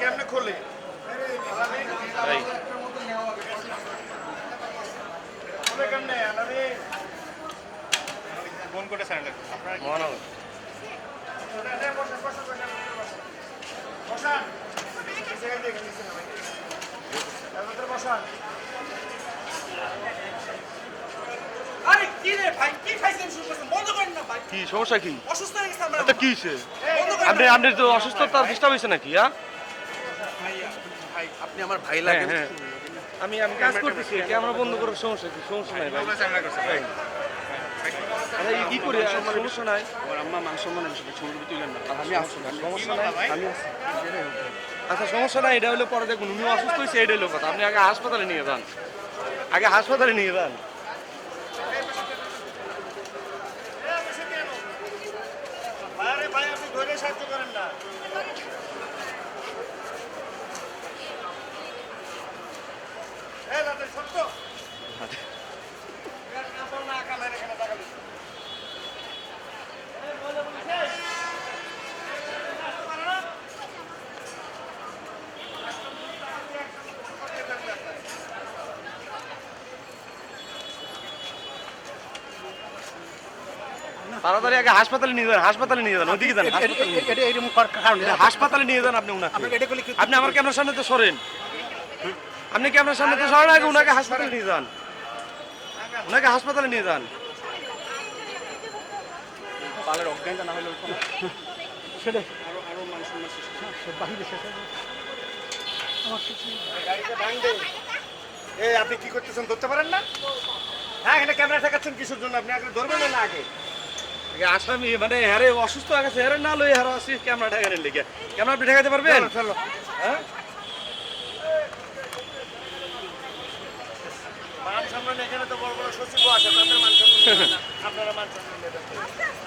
কেমনে খোলে কেমনে? ফোন করে স্যান্ডেল আপনারা বসেন। বসেন। আরে কি রে ভাই কি খাইছেন শুরু করছেন? বন্ধ করেন না ভাই। কি সমস্যা কি? অসুস্থ হয়ে গেছে আমরা কি হয়েছে আপনি আপনি তো অসুস্থতার ডিস্টার্ব হয়েছে নাকি হ্যাঁ? আপনি আমার ভাই লাগে লাগেন। হ্যাঁ। আমি আমি কাজ করতেছি ক্যামেরা বন্ধ করার সমস্যা কি? সমস্যা নাই ভাই। আরে আচ্ছা, ই- ই করি সমস্যা নাই। আমার আম্মা মনে ছবি তুলেন না। আমি আসছি সমস্যা নাই। আমি আছি। আচ্ছা সমস্যা নাই এটা হলো পরে দেখুন। উনি অসুস্থ হয়েছে এটা হলো কথা। আপনি আগে হাসপাতালে নিয়ে যান। আগে হাসপাতালে নিয়ে যান আরে ভাই আপনি ধরে সাহায্য করেন না এই দাদা সত্য কাপড় না কালার এখানে তাকালি তাড়াতাড়ি আগে হাসপাতালে নিয়ে যান হাসপাতালে নিয়ে যান ওদিকে যান হাসপাতালে নিয়ে যান। আপনি উনাকে আপনি আমার ক্যামেরার সামনে তো সরেন আপনি ক্যামেরার সামনে তো সরেন আগে উনাকে হাসপাতালে নিয়ে যান? উনাকে হাসপাতালে নিয়ে যান। আপনি কি করতেছেন ধরতে পারেন না? হ্যাঁ এখানে ক্যামেরা ঠেকাচ্ছেন কিসের জন্য? আপনি আগে ধরবেন না আগে? আসামি মানে হ্যারে অসুস্থ হয়ে গেছে হ্যারে না লই হারো আসি ক্যামেরা ঠেকানোর লিগে। ক্যামেরা আপনি ঠেকাতে পারবেন? চলো। হ্যাঁ? সম্মান এখানে তো বড় বড় সচিব আছে তাদের মান সম্মান। আপনারা মান সম্মান